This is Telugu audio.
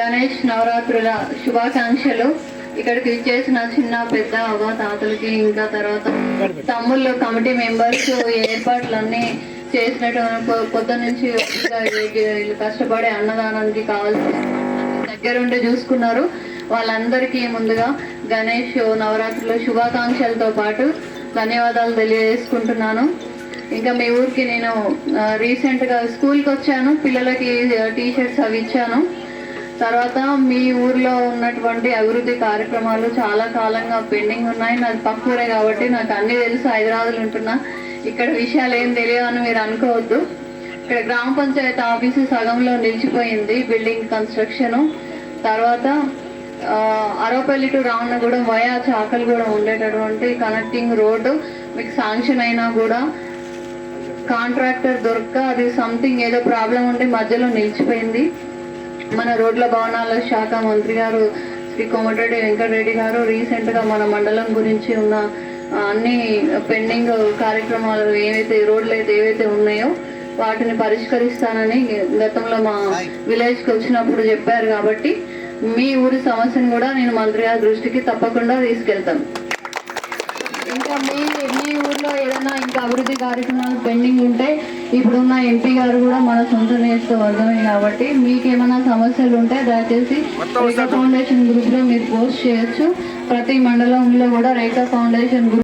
గణేష్ నవరాత్రుల శుభాకాంక్షలు. ఇక్కడికి ఇచ్చేసిన చిన్న పెద్ద అవ్వ తాతలకి ఇంకా తర్వాత తమ్ముళ్ళు కమిటీ మెంబర్స్ ఏర్పాట్లన్నీ చేసినట్టు పొద్దు నుంచి వీళ్ళు కష్టపడే అన్నదానానికి కావాల్సిన దగ్గరుండి చూసుకున్నారు. వాళ్ళందరికీ ముందుగా గణేష్ నవరాత్రుల శుభాకాంక్షలతో పాటు ధన్యవాదాలు తెలియజేసుకుంటున్నాను. ఇంకా మీ ఊరికి నేను రీసెంట్గా స్కూల్కి వచ్చాను. పిల్లలకి టీ షర్ట్స్ అవి ఇచ్చాను. తర్వాత మీ ఊర్లో ఉన్నటువంటి అభివృద్ధి కార్యక్రమాలు చాలా కాలంగా పెండింగ్ ఉన్నాయి. నాది పక్కూరే కాబట్టి నాకు అన్ని తెలుసు. హైదరాబాద్లో ఉంటున్నా. ఇక్కడ విషయాలు ఏం తెలియవు అని మీరు అనుకోవద్దు. ఇక్కడ గ్రామ పంచాయతీ ఆఫీసు సగంలో నిలిచిపోయింది బిల్డింగ్ కన్స్ట్రక్షన్. తర్వాత అరవపల్లి టు రావణగూడెం వయా కూడా ఉండేటటువంటి కనెక్టింగ్ రోడ్డు. మీకు శాంక్షన్ అయినా కూడా కాంట్రాక్టర్ దొరక్క అది సంథింగ్ ఏదో ప్రాబ్లం ఉండి మధ్యలో నిలిచిపోయింది. మన రోడ్ల భవనాల శాఖ మంత్రి గారు శ్రీ కోమటిరెడ్డి వెంకటరెడ్డి గారు రీసెంట్గా మన మండలం గురించి ఉన్న అన్ని పెండింగ్ కార్యక్రమాలు ఏవైతే రోడ్లు అయితే ఏవైతే ఉన్నాయో వాటిని పరిష్కరిస్తానని గతంలో మా విలేజ్కి వచ్చినప్పుడు చెప్పారు కాబట్టి మీ ఊరి సమస్యను కూడా నేను మంత్రి గారి దృష్టికి తప్పకుండా తీసుకెళ్తాను. ఇంకా మీ మీ ఊర్లో ఏదైనా ఇంకా అభివృద్ధి కార్యక్రమాలు పెండింగ్ ఉంటే ఇప్పుడున్న ఎంపీ గారు కూడా మన సొంత నియోజకవర్గమే కాబట్టి మీకు ఏమైనా సమస్యలు ఉంటే దయచేసి రేఖా ఫౌండేషన్ గ్రూప్లో మీరు పోస్ట్ చేయొచ్చు. ప్రతి మండలంలో కూడా రేఖా ఫౌండేషన్ గ్రూప్